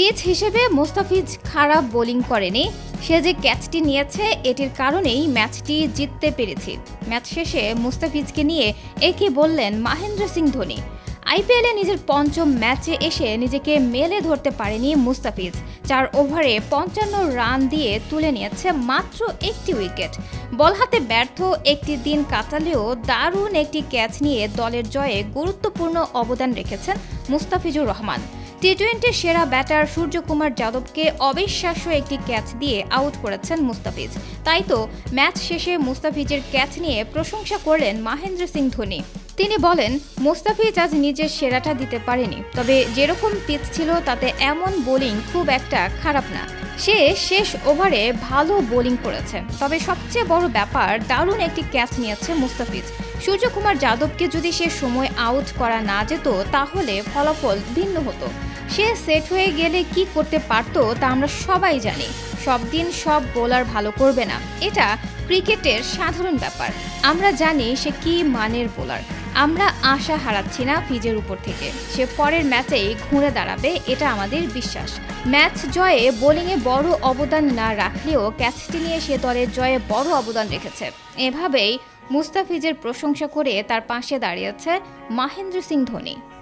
Pitch হিসেবে মোস্তাফিজ খারাপ bowling করেনি। সে যে ক্যাচটি নিয়েছে, এটির কারণেই ম্যাচটি জিততে পেরেছি। ম্যাচ শেষে মুস্তাফিজকে নিয়ে একই বললেন মাহেন্দ্র সিং ধোনি। আইপিএলে নিজের পঞ্চম ম্যাচে এসে নিজেকে মেলে ধরতে পারেনি মুস্তাফিজ, চার ওভারে পঞ্চান্ন রান দিয়ে তুলে নিয়েছে মাত্র একটি উইকেট। বল হাতে ব্যর্থ একটি দিন কাটালেও দারুণ একটি ক্যাচ নিয়ে দলের জয়ে গুরুত্বপূর্ণ অবদান রেখেছেন মুস্তাফিজুর রহমান। টি টোয়েন্টির সেরা ব্যাটার সূর্যকুমার যাদবকে অবিশ্বাস্য একটি ক্যাচ দিয়ে আউট করেছেন মুস্তাফিজ। তাই তো ম্যাচ শেষে মুস্তাফিজের ক্যাচ নিয়ে প্রশংসা করলেন মহেন্দ্র সিং ধোনি। তিনি বলেন, মুস্তাফিজ আজ নিজের সেরাটা দিতে পারেনি, তবে যেরকম পিচ ছিল তাতে এমন বোলিং খুব একটা খারাপ না। সে শেষ ওভারে ভালো বোলিং করেছে, তবে সবচেয়ে বড় ব্যাপার দারুণ একটি ক্যাচ নিয়েছে মুস্তাফিজ। সূর্যকুমার যাদবকে যদি সে সময় আউট করা না যেত, তাহলে ফলাফল ভিন্ন হতো। সে সেট হয়ে গেলে কি করতে পারতো, তা আমরা সবাই জানি। সব দিন সব বোলার ভালো করবে না। এটা ক্রিকেটের সাধারণ ব্যাপার। আমরা জানি সে কি মানের বোলার আমরা আশা হারাচ্ছি না ফিজের উপর থেকে। সে পরের ম্যাচেই ঘুরে দাঁড়াবে, এটা আমাদের বিশ্বাস। ম্যাচ জয়ে বোলিংয়ে বড় অবদান না রাখলেও ক্যাচটি নিয়ে সে দলের জয়ে বড় অবদান রেখেছে। এভাবেই মুস্তাফিজের প্রশংসা করে তার পাশে দাঁড়িয়েছে মাহেন্দ্র সিং ধোনি।